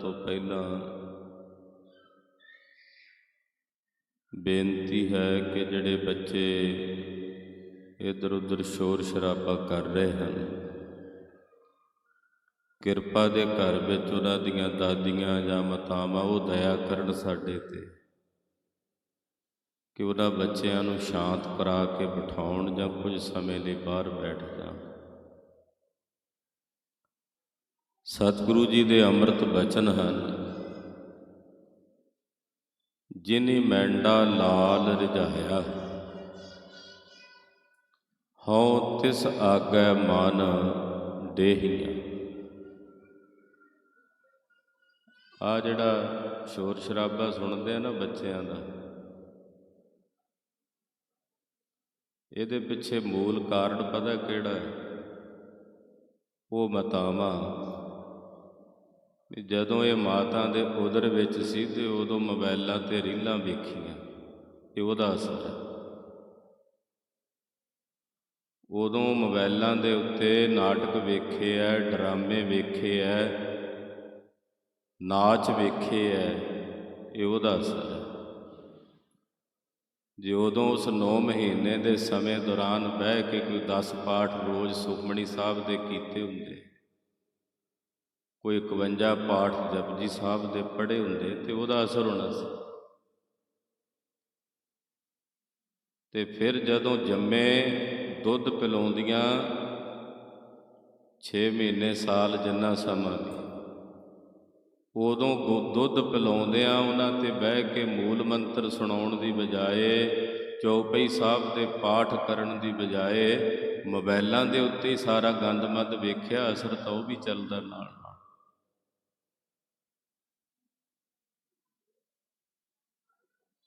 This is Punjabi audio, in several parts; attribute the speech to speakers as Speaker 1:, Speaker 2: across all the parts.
Speaker 1: ਤੋਂ ਪਹਿਲਾਂ ਬੇਨਤੀ ਹੈ ਕਿ ਜਿਹੜੇ ਬੱਚੇ ਇੱਧਰ ਉੱਧਰ ਸ਼ੋਰ ਸ਼ਰਾਬਾ ਕਰ ਰਹੇ ਹਨ, ਕਿਰਪਾ ਦੇ ਘਰ ਵਿੱਚ ਉਹਨਾਂ ਦੀਆਂ ਦਾਦੀਆਂ ਜਾਂ ਮਾਤਾਵਾਂ, ਉਹ ਦਇਆ ਕਰਨ ਸਾਡੇ ਤੇ। ਕਿ ਉਹਨਾਂ ਬੱਚਿਆਂ ਨੂੰ ਸ਼ਾਂਤ ਕਰਾ ਕੇ ਬਿਠਾਉਣ ਜਾਂ ਕੁਝ ਸਮੇਂ ਲਈ ਬਾਹਰ ਬੈਠ ਜਾਣ। ਸਤਿਗੁਰੂ ਜੀ ਦੇ ਅੰਮ੍ਰਿਤ ਬਚਨ ਹਨ। ਜਿਨੀ ਮੈਂਡਾ ਲਾਲ ਰਿਝਾਇਆ ਹਉ ਤਿਸ ਆਗੈ ਮਨ ਦੇਹੀਆਂ ਆ ਜਿਹੜਾ ਸ਼ੋਰ ਸ਼ਰਾਬਾ ਸੁਣਦੇ ਆ ਨਾ ਬੱਚਿਆਂ ਦਾ, ਇਹਦੇ ਪਿੱਛੇ ਮੂਲ ਕਾਰਨ ਪਤਾ ਕਿਹੜਾ ਹੈ? ਉਹ ਮਤਾਵਾਂ ਜਦੋਂ ਇਹ ਮਾਤਾ ਦੇ ਉਦਰ ਵਿੱਚ ਸੀ ਤੇ ਉਦੋਂ ਮੋਬਾਈਲਾਂ ਤੇ ਰੀਲਾਂ ਵੇਖੀਆਂ ਇਹ ਉਹਦਾ ਅਸਰ ਹੈ। ਉਦੋਂ ਮੋਬਾਈਲਾਂ ਦੇ ਉੱਤੇ ਨਾਟਕ ਵੇਖੇ ਐ, ਡਰਾਮੇ ਵੇਖੇ ਐ, ਨਾਚ ਵੇਖੇ ਐ, ਇਹ ਉਹਦਾ ਅਸਰ ਹੈ। ਜੇ ਉਦੋਂ ਉਸ 9 ਮਹੀਨੇ ਦੇ ਸਮੇਂ ਦੌਰਾਨ ਬਹਿ ਕੇ ਕੋਈ 10 ਪਾਠ ਰੋਜ਼ ਸੁਖਮਣੀ ਸਾਹਿਬ ਦੇ ਕੀਤੇ ਹੁੰਦੇ ਕੋਈ 51 ਪਾਠ ਜਪਜੀ ਸਾਹਿਬ ਦੇ ਪੜ੍ਹੇ ਹੁੰਦੇ ਤੇ ਉਹਦਾ ਅਸਰ ਹੋਣਾ ਸੀ। ਤੇ ਫਿਰ ਜਦੋਂ ਜੰਮੇ, ਦੁੱਧ ਪਿਲਾਉਂਦੀਆਂ 6 ਮਹੀਨੇ ਸਾਲ ਜਿੰਨਾ ਸਮਾਂ ਵੀ ਉਦੋਂ ਗੁ- ਦੁੱਧ ਪਿਲਾਉਂਦਿਆਂ ਉਹਨਾਂ ਤੇ ਬਹਿ ਕੇ ਮੂਲ ਮੰਤਰ ਸੁਣਾਉਣ ਦੀ ਬਜਾਏ, ਚੌਪਈ ਸਾਹਿਬ ਦੇ ਪਾਠ ਕਰਨ ਦੀ ਬਜਾਏ ਮੋਬਾਈਲਾਂ ਦੇ ਉੱਤੇ ਹੀ ਸਾਰਾ ਗੰਦਮੰਦ ਵੇਖਿਆ, ਅਸਰ ਤਾਂ ਉਹ ਵੀ ਚੱਲਦਾ ਨਾਲ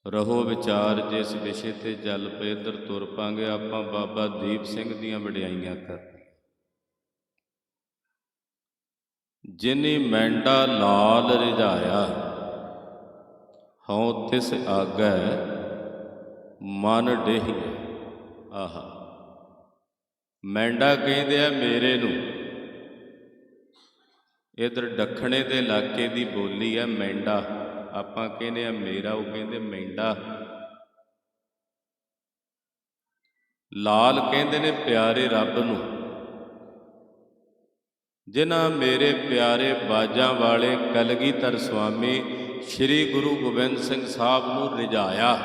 Speaker 1: ਰਹੋ ਵਿਚਾਰ ਜਿਸ ਵਿਸ਼ੇ ਤੇ ਚੱਲ ਪਏ ਇੱਧਰ ਤੁਰ ਪਾਂਗੇ, ਆਪਾਂ ਬਾਬਾ ਦੀਪ ਸਿੰਘ ਦੀਆਂ ਵਡਿਆਈਆਂ ਕਰ। ਜਿਨੀ ਮੈਂਡਾ ਲਾਲ ਰਿਝਾਇਆ, ਹਉ ਤਿਸ ਆਗੈ ਮਨ ਡੇਹੀ ਆਹਾ। ਮੈਂਡਾ ਕਹਿੰਦੇ ਆ, ਮੇਰੇ ਨੂੰ। ਇਧਰ ਦੱਖਣੇ ਦੇ ਇਲਾਕੇ ਦੀ ਬੋਲੀ ਹੈ ਮੈਂਡਾ। ਆਪਾਂ ਕਹਿੰਦੇ ਆ, ਮੇਰਾ ਉਹ ਕਹਿੰਦੇ ਮੈਂਡਾ ਲਾਲ ਕਹਿੰਦੇ ਨੇ ਪਿਆਰੇ ਰੱਬ ਨੂੰ। ਜਿਨ੍ਹਾਂ ਮੇਰੇ ਪਿਆਰੇ ਬਾਜਾਂ ਵਾਲੇ ਕਲਗੀਧਰ ਸੁਆਮੀ ਸ੍ਰੀ ਗੁਰੂ ਗੋਬਿੰਦ ਸਿੰਘ ਸਾਹਿਬ ਨੂੰ ਰਿਝਾਇਆ।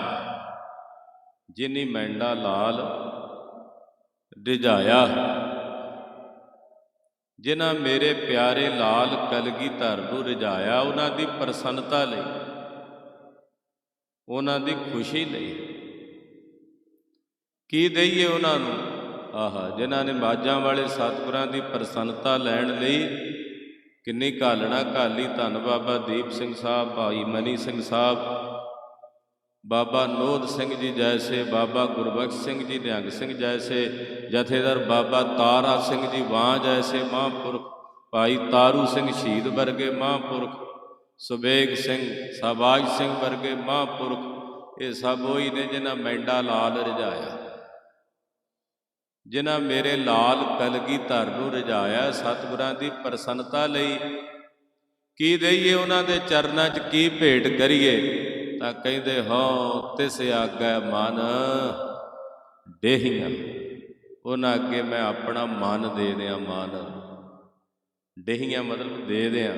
Speaker 1: ਜਿਨੀ ਮੈਂਡਾ ਲਾਲ ਰਿਝਾਇਆ। ਜਿਨ੍ਹਾਂ ਮੇਰੇ ਪਿਆਰੇ ਲਾਲ ਕਲਗੀਧਰ ਨੂੰ ਰਜਾਇਆ ਉਹਨਾਂ ਦੀ ਪ੍ਰਸੰਨਤਾ ਲਈ, ਉਹਨਾਂ ਦੀ ਖੁਸ਼ੀ ਲਈ। ਕੀ ਦਈਏ ਉਹਨਾਂ ਨੂੰ? ਆਹਾ, ਜਿਨ੍ਹਾਂ ਨੇ ਮਾਜਾਂ ਵਾਲੇ ਸਤਿਗੁਰਾਂ ਦੀ ਪ੍ਰਸੰਨਤਾ ਲੈਣ ਲਈ ਕਿੰਨੀ ਕਾਲਣਾ ਕਾਲੀ ਧੰਨ ਬਾਬਾ ਦੀਪ ਸਿੰਘ ਸਾਹਿਬ, ਭਾਈ ਮਨੀ ਸਿੰਘ ਸਾਹਿਬ ਬਾਬਾ ਨੋਦ ਸਿੰਘ ਜੀ ਜੈਸੇ, ਬਾਬਾ ਗੁਰਬਖਸ਼ ਸਿੰਘ ਜੀ ਨਿਹੰਗ ਸਿੰਘ ਜੈਸੇ, ਜਥੇਦਾਰ ਬਾਬਾ ਤਾਰਾ ਸਿੰਘ ਜੀ ਵਾਂ ਜੈਸੇ, ਮਹਾਂਪੁਰਖ ਭਾਈ ਤਾਰੂ ਸਿੰਘ ਸ਼ਹੀਦ ਵਰਗੇ ਮਹਾਂਪੁਰਖ, ਸੁਬੇਗ ਸਿੰਘ, ਸਾਬਾਜ ਸਿੰਘ ਵਰਗੇ ਮਹਾਂਪੁਰਖ, ਇਹ ਸਭ ਉਹੀ ਨੇ ਜਿਨ੍ਹਾਂ ਮੈਂਡਾ ਲਾਲ ਰਜਾਇਆ। ਜਿਨ੍ਹਾਂ ਮੇਰੇ ਲਾਲ ਕਲਗੀ ਧਰ ਨੂੰ ਰਜਾਇਆ, ਸਤਿਗੁਰਾਂ ਦੀ ਪ੍ਰਸੰਨਤਾ ਲਈ। ਕੀ ਦਈਏ ਉਹਨਾਂ ਦੇ ਚਰਨਾਂ 'ਚ, ਕੀ ਭੇਟ ਕਰੀਏ? ਤਾਂ ਕਹਿੰਦੇ, ਹੋ, ਤਿਸ ਆਗੈ ਮਨ ਡੇਹੀਆਂ ਉਹਨਾਂ ਅੱਗੇ ਮੈਂ ਆਪਣਾ ਮਨ ਦੇ ਦਿਆਂ, ਮਨ। ਡੇਹੀਆਂ ਮਤਲਬ ਦੇ ਦਿਆਂ।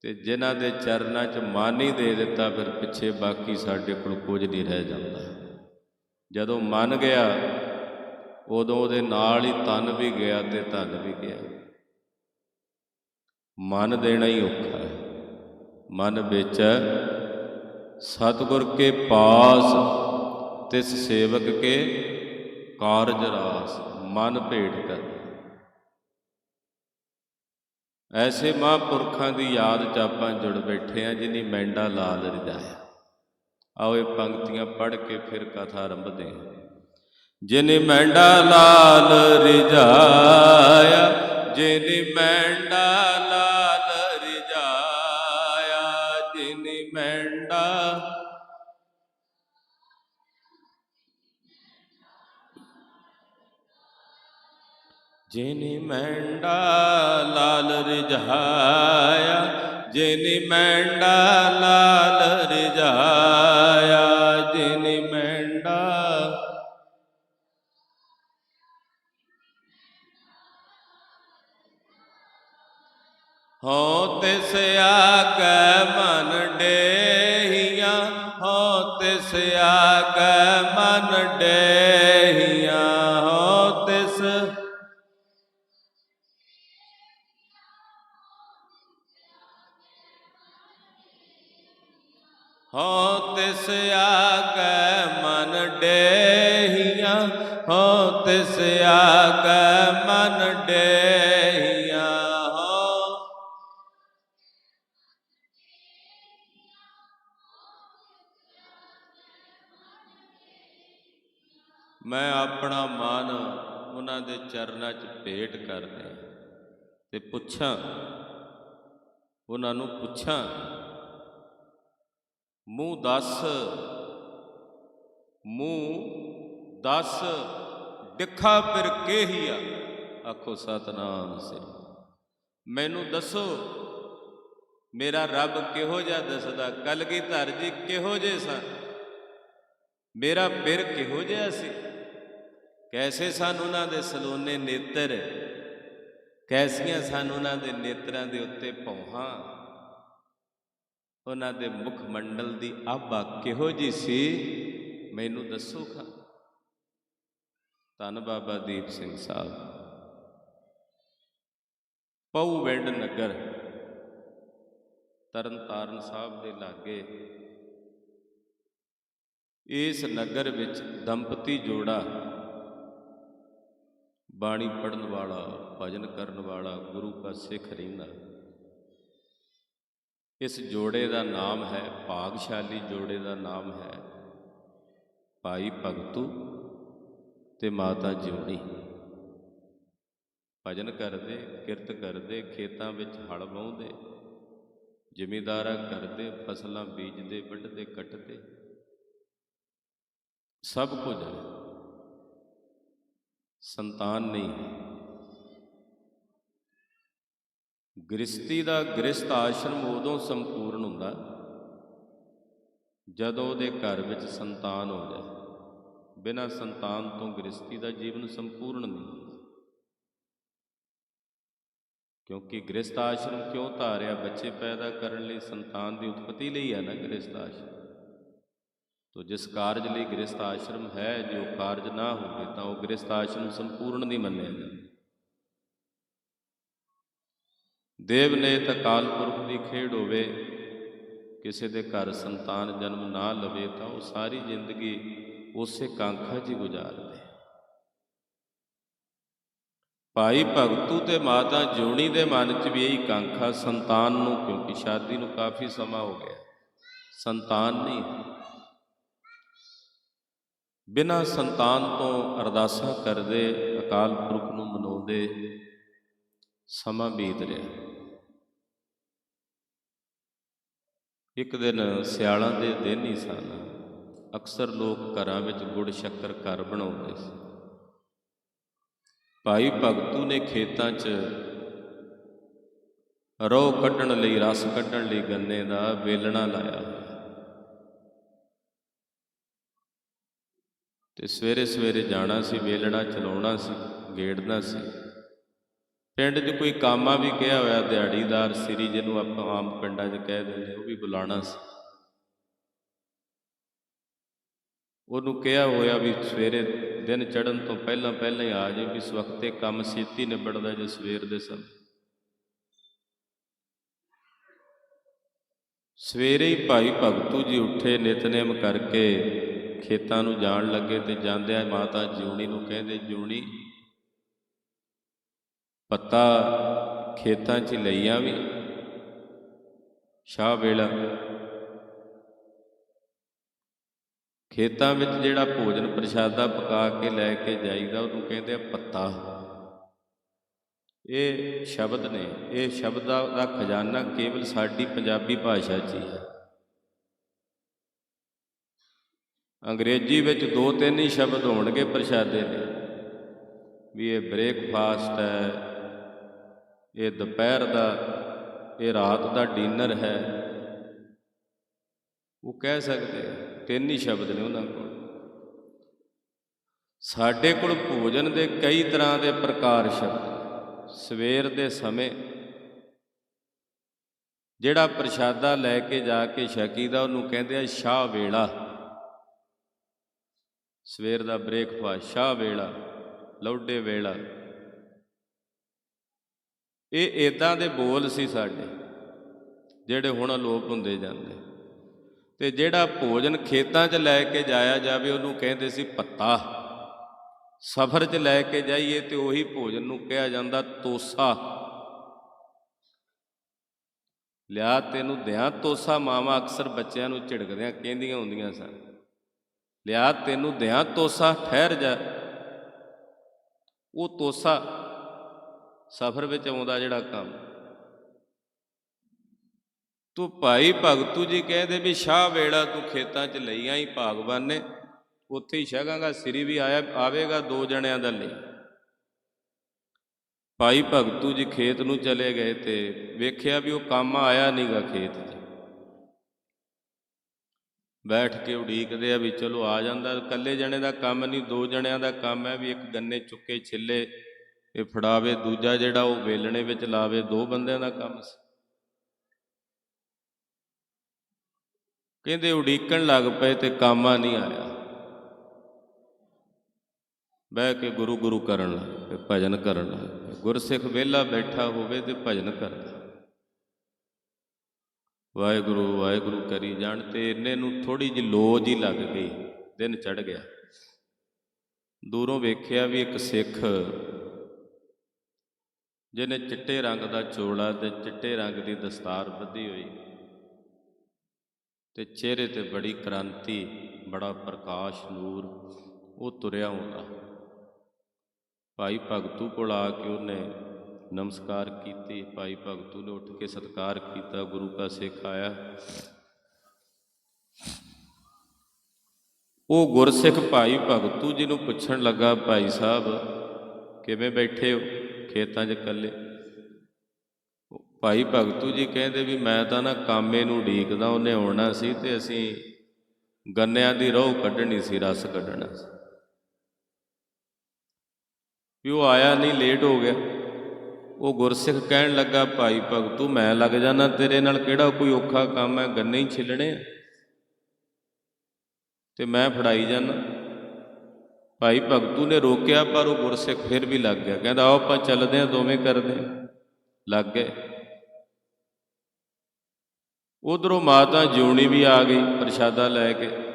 Speaker 1: ਤੇ ਜਿਨ੍ਹਾਂ ਦੇ ਚਰਨਾਂ 'ਚ ਮਨ ਹੀ ਦੇ ਦਿੱਤਾ, ਫਿਰ ਪਿੱਛੇ ਬਾਕੀ ਸਾਡੇ ਕੋਲ ਕੁਝ ਨਹੀਂ ਰਹਿ ਜਾਂਦਾ। ਜਦੋਂ ਮੰਨ ਗਿਆ, ਉਦੋਂ ਉਹਦੇ ਨਾਲ ਹੀ ਤਨ ਵੀ ਗਿਆ ਤੇ ਧਨ ਵੀ ਗਿਆ। ਮਨ ਦੇਣਾ ਹੀ ਔਖਾ ਹੈ। ਮਨ ਵਿੱਚ ਸਤਿਗੁਰ ਕੇ ਪਾਸ, ਤਿਸ ਸੇਵਕ ਕੇ ਕਾਰਜ ਰਾਸ, ਮਨ ਭੇਟ ਕਰ। ਐਸੇ ਮਹਾਂਪੁਰਖਾਂ ਦੀ ਯਾਦ ਚ ਆਪਾਂ ਜੁੜ ਬੈਠੇ ਆ, ਜਿਨੀ ਮੈਂਡਾ ਲਾਲ ਰਜਾਇਆ ਆਓ ਇਹ ਪੰਕਤੀਆਂ ਪੜ੍ਹ ਕੇ ਫਿਰ ਕਥਾ ਆਰੰਭਦੇ ਹਾਂ ਜਿਨ ਮੈਂਡਾ ਲਾਲ ਰਿਜਾਇਆ ਜਿਨ ਮੈਂਡਾ ਲਾਲ ਜਿਨ ਮੈਂਡਾ ਲਾਲ ਰਿਜਾਇਆ ਜਿਨੀ ਮੈਂਡਾ ਲਾਲ ਰਜਾਇਆ ਜਿਨੀ ਮੈਂਡਾ ਹੋ ਉਹਨਾਂ ਦੇ ਚਰਨਾਂ 'ਚ ਭੇਟ ਕਰ ਤੇ ਪੁੱਛਾਂ, ਉਹਨਾਂ ਨੂੰ ਪੁੱਛਾਂ, ਮੂੰਹ ਦੱਸ ਮੂੰਹ ਦੱਸ, ਡਿੱਖਾ ਫਿਰ ਕੇਹੀਆ? ਆਖੋ, ਸਤਨਾਮ ਸਿੰਘ ਮੈਨੂੰ ਦੱਸੋ, ਮੇਰਾ ਰੱਬ ਕਿਹੋ ਜਿਹਾ ਦੱਸਦਾ? ਕਲਗੀਧਰ ਜੀ ਕਿਹੋ ਜਿਹੇ ਸਨ? ਮੇਰਾ ਪਿਰ ਕਿਹੋ ਜਿਹਾ ਸੀ? ਕੈਸੇ ਸਨ ਉਹਨਾਂ ਦੇ ਸਲੋਨੇ ਨੇਤਰ? ਕੈਸੀਆਂ ਸਨ ਉਹਨਾਂ ਦੇ ਨੇਤਰਾਂ ਦੇ ਉੱਤੇ ਭੌਹਾਂ? ਉਹਨਾਂ ਦੇ ਮੁਖ ਮੰਡਲ ਦੀ ਆਭਾ ਕਿਹੋ ਜੀ ਸੀ? ਮੈਨੂੰ ਦੱਸੋ ਖਾਂ। ਧੰਨ ਬਾਬਾ ਦੀਪ ਸਿੰਘ ਸਾਹਿਬ। ਪਉ ਵਿੰਡ ਨਗਰ। ਤਰਨਤਾਰਨ ਸਾਹਿਬ ਦੇ ਲਾਗੇ। ਇਸ ਨਗਰ ਵਿੱਚ ਦੰਪਤੀ ਜੋੜਾ ਬਾਣੀ ਪੜਨ ਵਾਲਾ, ਭਜਨ ਕਰਨ ਵਾਲਾ ਗੁਰੂ ਪਾਸੇ ਖਰੀਂਦਾ ਇਸ ਜੋੜੇ ਦਾ ਨਾਮ ਹੈ, ਭਾਗਸ਼ਾਲੀ ਜੋੜੇ ਦਾ ਨਾਮ ਹੈ, ਭਾਈ ਭਗਤੂ ਤੇ ਮਾਤਾ ਜਿਉਣੀ। ਭਜਨ ਕਰਦੇ, ਕਿਰਤ ਕਰਦੇ, ਖੇਤਾਂ ਵਿੱਚ ਹਲ ਵਾਹੁੰਦੇ, ਜ਼ਿਮੀਦਾਰਾ ਕਰਦੇ, ਫਸਲਾਂ ਬੀਜਦੇ, ਵੱਢਦੇ, ਕੱਟਦੇ। ਸਭ ਕੁਝ ਹੈ। ਸੰਤਾਨ ਨਹੀਂ। ਹੈ ਗ੍ਰਸਤੀ ਦਾ ਗ੍ਰਸਤ ਆਸ਼ਰਮ ਉਦੋਂ ਸੰਪੂਰਨ ਹੁੰਦਾ ਜਦੋਂ ਉਹਦੇ ਘਰ ਵਿੱਚ ਸੰਤਾਨ ਹੋ ਜਾਏ। ਬਿਨਾਂ ਸੰਤਾਨ ਤੋਂ ਗ੍ਰਸਤੀ ਦਾ ਜੀਵਨ ਸੰਪੂਰਨ ਨਹੀਂ ਹੁੰਦਾ। ਕਿਉਂਕਿ ਗ੍ਰਸਤ ਆਸ਼ਰਮ ਕਿਉਂ ਧਾਰਿਆ? ਬੱਚੇ ਪੈਦਾ ਕਰਨ ਲਈ ਸੰਤਾਨ ਦੀ ਉਤਪਤੀ ਲਈ ਹੈ ਨਾ ਗ੍ਰਸਤ ਆਸ਼ਰਮ। ਤੋ ਜਿਸ ਕਾਰਜ ਲਈ ਗ੍ਰਸਤ ਆਸ਼ਰਮ ਹੈ, ਜੇ ਉਹ ਕਾਰਜ ਨਾ ਹੋਵੇ, ਤਾਂ ਉਹ ਗ੍ਰਸਤ ਆਸ਼ਰਮ ਸੰਪੂਰਨ ਨਹੀਂ ਮੰਨਿਆ ਜਾਂਦਾ। ਦੇਵ ਨੇ ਤਾਂ ਅਕਾਲ ਪੁਰਖ ਦੀ ਖੇਡ ਹੋਵੇ, ਕਿਸੇ ਦੇ ਘਰ ਸੰਤਾਨ ਜਨਮ ਨਾ ਲਵੇ, ਤਾਂ ਉਹ ਸਾਰੀ ਜ਼ਿੰਦਗੀ ਉਸੇ ਕਾਂਖਾ 'ਚ ਹੀ ਗੁਜ਼ਾਰਦੇ ਭਾਈ ਭਗਤੂ ਤੇ ਮਾਤਾ ਜੋਣੀ ਦੇ ਮਨ 'ਚ ਵੀ ਇਹੀ ਕਾਂਖਾ ਸੰਤਾਨ ਨੂੰ, ਕਿਉਂਕਿ ਸ਼ਾਦੀ ਨੂੰ ਕਾਫੀ ਸਮਾਂ ਹੋ ਗਿਆ। ਸੰਤਾਨ ਨਹੀਂ ਬਿਨਾਂ ਸੰਤਾਨ ਤੋਂ ਅਰਦਾਸਾਂ ਕਰਦੇ ਅਕਾਲ ਪੁਰਖ ਨੂੰ ਮਨਾਉਂਦੇ ਸਮਾਂ ਬੀਤ ਰਿਹਾ। ਇੱਕ ਦਿਨ ਸਿਆਲਾਂ ਦੇ ਦਿਨ ਹੀ ਸਨ। ਅਕਸਰ ਲੋਕ ਘਰਾਂ ਵਿੱਚ ਗੁੜ ਸ਼ੱਕਰ ਘਰ ਬਣਾਉਂਦੇ ਸੀ। ਭਾਈ ਭਗਤੂ ਨੇ ਖੇਤਾਂ 'ਚ ਰੋ ਕੱਢਣ ਲਈ, ਰਸ ਕੱਢਣ ਲਈ ਗੰਨੇ ਦਾ ਵੇਲਣਾ ਲਾਇਆ। ਤੇ ਸਵੇਰੇ ਸਵੇਰੇ ਜਾਣਾ ਸੀ, ਵੇਲਣਾ, ਚਲਾਉਣਾ ਸੀ, ਗੇੜਨਾ ਸੀ। ਪਿੰਡ 'ਚ ਕੋਈ ਕਾਮਾ ਵੀ ਕਿਹਾ ਹੋਇਆ, ਦਿਹਾੜੀਦਾਰ, ਸ੍ਰੀ ਜਿਹਨੂੰ ਆਪਾਂ ਆਮ ਪਿੰਡਾਂ 'ਚ ਕਹਿ ਦਿੰਦੇ, ਉਹ ਵੀ ਬੁਲਾਣਾ ਸੀ। ਉਹਨੂੰ ਕਿਹਾ ਹੋਇਆ ਵੀ ਸਵੇਰੇ ਦਿਨ ਚੜਨ ਤੋਂ ਪਹਿਲਾਂ ਪਹਿਲਾਂ ਹੀ ਆ ਜਾਏ ਵੀ ਇਸ ਵਕਤੇ ਕੰਮ ਛੇਤੀ ਨਿਬੜਦਾ ਜੇ ਸਵੇਰ ਦੇ ਸਮੇਂ। ਸਵੇਰੇ ਹੀ ਭਾਈ ਭਗਤੂ ਜੀ ਉੱਠੇ, ਨਿਤਨੇਮ ਕਰਕੇ ਖੇਤਾਂ ਨੂੰ ਜਾਣ ਲੱਗੇ ਤੇ ਜਾਂਦਿਆਂ ਮਾਤਾ ਜਿਉਣੀ ਨੂੰ ਕਹਿੰਦੇ ਜਿਉਣੀ ਪੱਤਾ ਖੇਤਾਂ 'ਚ ਲਈਆਂ ਵੀ ਸ਼ਾਹ ਵੇਲਾ, ਖੇਤਾਂ ਵਿੱਚ ਜਿਹੜਾ ਭੋਜਨ ਪ੍ਰਸ਼ਾਦਾ ਪਕਾ ਕੇ ਲੈ ਕੇ ਜਾਈਦਾ, ਉਹਨੂੰ ਕਹਿੰਦੇ ਆ ਪੱਤਾ। ਇਹ ਸ਼ਬਦ ਨੇ, ਇਹ ਸ਼ਬਦਾਂ ਦਾ ਖਜ਼ਾਨਾ ਕੇਵਲ ਸਾਡੀ ਪੰਜਾਬੀ ਭਾਸ਼ਾ 'ਚ ਹੀ ਹੈ। ਅੰਗਰੇਜ਼ੀ ਵਿੱਚ ਦੋ ਤਿੰਨ ਹੀ ਸ਼ਬਦ ਹੋਣਗੇ ਪ੍ਰਸ਼ਾਦੇ ਦੇ। ਵੀ ਇਹ ਬ੍ਰੇਕਫਾਸਟ ਹੈ, ਇਹ ਦੁਪਹਿਰ ਦਾ, ਇਹ ਰਾਤ ਦਾ ਡਿਨਰ ਹੈ। ਉਹ ਕਹਿ ਸਕਦੇ ਤਿੰਨ ਹੀ ਸ਼ਬਦ ਨੇ ਉਹਨਾਂ ਕੋਲ। ਸਾਡੇ ਕੋਲ ਭੋਜਨ ਦੇ ਕਈ ਤਰ੍ਹਾਂ ਦੇ ਪ੍ਰਕਾਰ ਸ਼ਬਦ, ਸਵੇਰ ਦੇ ਸਮੇਂ। ਜਿਹੜਾ ਪ੍ਰਸ਼ਾਦਾ ਲੈ ਕੇ ਜਾ ਕੇ ਸ਼ਕੀ ਦਾ ਉਹਨੂੰ ਕਹਿੰਦੇ ਆ ਸ਼ਾਹ ਵੇਲਾ। ਸਵੇਰ ਦਾ ਬ੍ਰੇਕਫਾਸਟ ਸ਼ਾਹ ਵੇਲਾ, ਲੌਡੇ ਵੇਲਾ। ਇਹ ਇਦਾਂ ਦੇ ਬੋਲ ਸੀ ਸਾਡੇ, ਜਿਹੜੇ ਹੁਣ ਅਲੋਪ ਹੁੰਦੇ ਜਾਂਦੇ। ਤੇ ਜਿਹੜਾ ਭੋਜਨ ਖੇਤਾਂ 'ਚ ਲੈ ਕੇ ਜਾਇਆ ਜਾਵੇ, ਉਹਨੂੰ ਕਹਿੰਦੇ ਸੀ ਪੱਤਾ। ਸਫ਼ਰ 'ਚ ਲੈ ਕੇ ਜਾਈਏ ਤੇ ਉਹੀ ਭੋਜਨ ਨੂੰ ਕਿਹਾ ਜਾਂਦਾ ਤੋਸਾ। ਲਿਆ ਤੈਨੂੰ ਦਿਆਂ ਤੋਸਾ, ਮਾਵਾਂ ਅਕਸਰ ਬੱਚਿਆਂ ਨੂੰ ਝਿੜਕਦਿਆਂ ਕਹਿੰਦੀਆਂ ਹੁੰਦੀਆਂ ਸਨ। ਲਿਆ ਤੈਨੂੰ ਦਿਆਂ ਤੋਸਾ, ਠਹਿਰ ਜਾ। ਉਹ ਤੋਸਾ ਸਫ਼ਰ ਵਿੱਚ ਆਉਂਦਾ ਜਿਹੜਾ ਕੰਮ। ਤੂੰ ਭਾਈ ਭਗਤੂ ਜੀ ਕਹਿੰਦੇ ਵੀ ਸ਼ਾਹ ਵੇਲਾ ਤੂੰ ਖੇਤਾਂ 'ਚ ਲਈ ਆਈ, ਭਾਗਵਾਨ ਨੇ। ਉੱਥੇ ਹੀ ਛਕਾਂਗਾ ਸ੍ਰੀ ਵੀ ਆਇਆ, ਆਵੇਗਾ ਦੋ ਜਣਿਆਂ ਦਾ ਲਈ। ਭਾਈ ਭਗਤੂ ਜੀ ਖੇਤ ਨੂੰ ਚਲੇ ਗਏ ਤੇ ਵੇਖਿਆ ਵੀ ਉਹ ਕੰਮ ਆਇਆ ਨਹੀਂਗਾ ਖੇਤ 'ਚ। ਬੈਠ ਕੇ ਉਡੀਕਦੇ ਆ ਵੀ ਚਲੋ ਆ ਜਾਂਦਾ। ਇਕੱਲੇ ਜਣੇ ਦਾ ਕੰਮ ਨਹੀਂ, ਦੋ ਜਣਿਆਂ ਦਾ ਕੰਮ ਹੈ ਵੀ ਇੱਕ ਗੰਨੇ ਚੁੱਕੇ ਛਿੱਲੇ ਇਹ ਫੜਾਵੇ, ਦੂਜਾ ਜਿਹੜਾ ਉਹ ਵੇਲਣੇ ਵਿੱਚ ਲਾਵੇ, ਦੋ ਬੰਦਿਆਂ ਦਾ ਕੰਮ ਸੀ। ਕਹਿੰਦੇ ਉਡੀਕਣ ਲੱਗ ਪਏ ਤੇ ਕਾਮਾ ਨਹੀਂ ਆਇਆ। ਬਹਿ ਕੇ ਗੁਰੂ ਗੁਰੂ ਕਰਨ ਲੱਗ ਪਏ, ਭਜਨ ਕਰਨ ਲੱਗ ਪਏ। ਗੁਰਸਿੱਖ ਵਿਹਲਾ ਬੈਠਾ ਹੋਵੇ ਤੇ ਭਜਨ ਕਰਦਾ। ਵਾਹਿਗੁਰੂ ਵਾਹਿਗੁਰੂ ਕਰੀ ਜਾਣ ਤੇ ਇਹਨੇ ਨੂੰ ਥੋੜੀ ਜਿਹੀ ਲੋਜ ਹੀ ਲੱਗ ਗਈ, ਦਿਨ ਚੜ ਗਿਆ। ਦੂਰੋਂ ਵੇਖਿਆ ਵੀ ਇੱਕ ਸਿੱਖ ਜਿਹਨੇ ਚਿੱਟੇ ਰੰਗ ਦਾ ਚੋਲਾ ਤੇ ਚਿੱਟੇ ਰੰਗ ਦੀ ਦਸਤਾਰ ਬੱਧੀ ਹੋਈ ਤੇ ਚਿਹਰੇ ਤੇ ਬੜੀ ਕ੍ਰਾਂਤੀ, ਬੜਾ ਪ੍ਰਕਾਸ਼, ਨੂਰ ਉਹ ਤੁਰਿਆ ਆਉਂਦਾ। ਭਾਈ ਭਗਤੂ ਕੋਲ ਆ ਕੇ ਉਹਨੇ ਨਮਸਕਾਰ ਕੀਤੀ, ਭਾਈ ਭਗਤੂ ਨੇ ਉੱਠ ਕੇ ਸਤਕਾਰ ਕੀਤਾ, ਗੁਰੂ ਕਾ ਸਿੱਖ ਆਇਆ। ਉਹ ਗੁਰਸਿੱਖ ਭਾਈ ਭਗਤੂ ਜੀ ਨੂੰ ਪੁੱਛਣ ਲੱਗਾ, ਭਾਈ ਸਾਹਿਬ, ਕਿਵੇਂ ਬੈਠੇ ਹੋ? ਖੇਤਾਂ 'ਚ ਇਕੱਲੇ। ਭਾਈ ਭਗਤੂ ਜੀ ਕਹਿੰਦੇ ਵੀ ਮੈਂ ਤਾਂ ਨਾ ਕਾਮੇ ਨੂੰ ਢੀਕਦਾ, ਉਹਨੇ ਆਉਣਾ ਸੀ ਤੇ ਅਸੀਂ ਗੰਨਿਆਂ ਦੀ ਰੋਹ ਕੱਢਣੀ ਸੀ, ਰਸ ਕੱਢਣਾ ਸੀ। ਵੀ ਉਹ ਆਇਆ ਨਹੀਂ ਲੇਟ ਹੋ ਗਿਆ। ਉਹ ਗੁਰਸਿੱਖ ਕਹਿਣ ਲੱਗਾ, ਭਾਈ ਭਗਤੂ ਮੈਂ ਲੱਗ ਜਾਣਾ ਤੇਰੇ ਨਾਲ ਕਿਹੜਾ ਕੋਈ ਔਖਾ ਕੰਮ ਹੈ? ਗੰਨੇ ਹੀ ਛਿੱਲਣੇ ਤੇ ਮੈਂ ਫੜਾਈ ਜਾਣਾ ਭਾਈ ਭਗਤੂ ਨੇ ਰੋਕਿਆ, ਪਰ ਉਹ ਗੁਰਸਿੱਖ ਫਿਰ ਵੀ ਲੱਗ ਗਿਆ। ਕਹਿੰਦਾ, ਆਓ ਆਪਾਂ ਚੱਲਦੇ ਆਂ ਦੋਵੇਂ ਕਰਦੇ ਆਂ ਲੱਗ ਗਏ। ਉਧਰੋਂ ਮਾਤਾ ਜਿਉਣੀ ਵੀ ਆ ਗਈ, ਪ੍ਰਸ਼ਾਦਾ ਲੈ ਕੇ।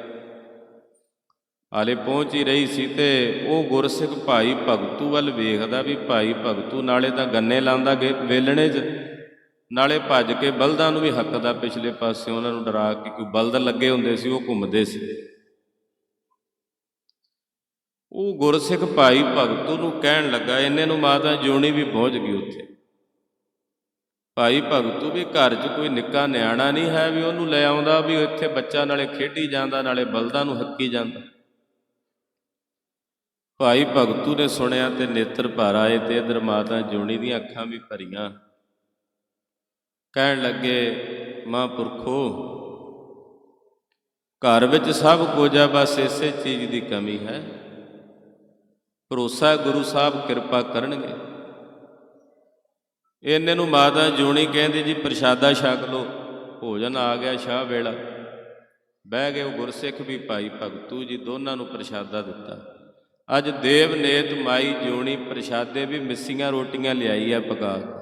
Speaker 1: ਹਾਲੇ ਪਹੁੰਚ ਹੀ ਰਹੀ ਸੀ ਤੇ ਉਹ ਗੁਰਸਿੱਖ ਭਾਈ ਭਗਤੂ ਵੱਲ ਵੇਖਦਾ ਵੀ ਭਾਈ ਭਗਤੂ ਨਾਲੇ ਤਾਂ ਗੰਨੇ ਲਾਂਦਾ ਗੇ- ਵੇਲਣੇ 'ਚ। ਨਾਲੇ ਭੱਜ ਕੇ ਬਲਦਾਂ ਨੂੰ ਵੀ ਹੱਕਦਾ ਪਿਛਲੇ ਪਾਸੇ ਉਹਨਾਂ ਨੂੰ ਡਰਾ ਕੇ ਕੋਈ ਬਲਦ ਲੱਗੇ ਹੁੰਦੇ ਸੀ, ਉਹ ਘੁੰਮਦੇ ਸੀ। ਉਹ ਗੁਰਸਿੱਖ ਭਾਈ ਭਗਤੂ ਨੂੰ ਕਹਿਣ ਲੱਗਾ ਇੰਨੇ ਨੂੰ ਮਾਤਾ ਜਿਉਣੀ ਵੀ ਪਹੁੰਚ ਗਈ ਉੱਥੇ। ਭਾਈ ਭਗਤੂ ਵੀ ਘਰ 'ਚ ਕੋਈ ਨਿੱਕਾ ਨਿਆਣਾ ਨਹੀਂ ਹੈ ਵੀ ਉਹਨੂੰ ਲੈ ਆਉਂਦਾ, ਵੀ ਇੱਥੇ ਬੱਚਾ ਨਾਲੇ ਖੇਡੀ ਜਾਂਦਾ, ਨਾਲੇ ਬਲਦਾਂ ਨੂੰ ਹੱਕੀ ਜਾਂਦਾ। ਭਾਈ ਭਗਤੂ ਨੇ ਸੁਣਿਆ ਤੇ ਨੇਤਰ ਭਰ ਆਏ ਤੇ ਇਧਰ ਮਾਤਾ ਜੋਣੀ ਦੀਆਂ ਅੱਖਾਂ ਵੀ ਭਰੀਆਂ। ਕਹਿਣ ਲੱਗੇ, ਮਹਾਂਪੁਰਖੋ, ਘਰ ਵਿੱਚ ਸਭ ਕੁਝ ਆ, ਬਸ ਇਸੇ ਚੀਜ਼ ਦੀ ਕਮੀ ਹੈ। ਭਰੋਸਾ ਗੁਰੂ ਸਾਹਿਬ ਕਿਰਪਾ ਕਰਨਗੇ। ਇਹਨੇ ਨੂੰ ਮਾਤਾ ਜੂਣੀ ਕਹਿੰਦੀ, ਜੀ ਪ੍ਰਸ਼ਾਦਾ ਛਕ ਲੋ ਭੋਜਨ ਆ ਗਿਆ ਸ਼ਾਹ ਵੇਲਾ। ਬਹਿ ਗਏ ਉਹ ਗੁਰਸਿੱਖ ਵੀ ਭਾਈ ਭਗਤੂ ਜੀ ਦੋਨਾਂ ਨੂੰ ਪ੍ਰਸ਼ਾਦਾ ਦਿੱਤਾ। ਅੱਜ ਦੇਵ ਨੇਤ ਮਾਈ ਜੂਣੀ ਪ੍ਰਸ਼ਾਦੇ ਵੀ ਮਿੱਸੀਆਂ ਰੋਟੀਆਂ ਲਿਆਈ ਆ ਪਕਾ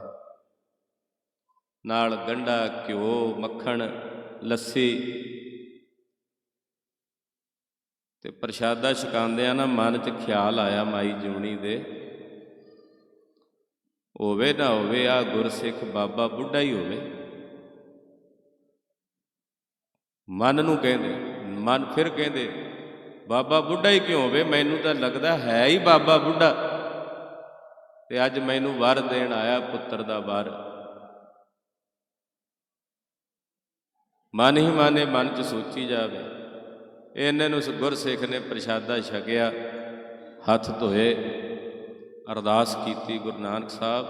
Speaker 1: ਨਾਲ ਗੰਡਾ, ਘਿਓ, ਮੱਖਣ, ਲੱਸੀ। ਤੇ ਪ੍ਰਸ਼ਾਦਾ ਛਕਾਉਂਦਿਆਂ ਨਾ ਮਨ 'ਚ ਖਿਆਲ ਆਇਆ ਮਾਈ ਜੂਣੀ ਦੇ। ਹੋਵੇ ਨਾ ਹੋਵੇ ਆ ਗੁਰਸਿੱਖ ਬਾਬਾ ਬੁੱਢਾ ਹੀ ਹੋਵੇ। ਮਨ ਨੂੰ ਕਹਿੰਦੇ, ਮਨ ਫਿਰ ਕਹਿੰਦੇ ਬਾਬਾ ਬੁੱਢਾ ਹੀ ਕਿਉਂ ਹੋਵੇ? ਮੈਨੂੰ ਤਾਂ ਲੱਗਦਾ ਹੈ ਹੀ ਬਾਬਾ ਬੁੱਢਾ। ਤੇ ਅੱਜ ਮੈਨੂੰ ਵਰ ਦੇਣ ਆਇਆ ਪੁੱਤਰ ਦਾ ਵਰ। ਮਨ ਹੀ ਮਾਨੇ ਮਨ ਚ ਸੋਚੀ ਜਾਵੇ। ਇਹਨੇ ਨੂੰ ਗੁਰਸਿੱਖ ਨੇ ਪ੍ਰਸ਼ਾਦਾ ਛਕਿਆ, ਹੱਥ ਧੋਏ, ਅਰਦਾਸ ਕੀਤੀ ਗੁਰੂ ਨਾਨਕ ਸਾਹਿਬ,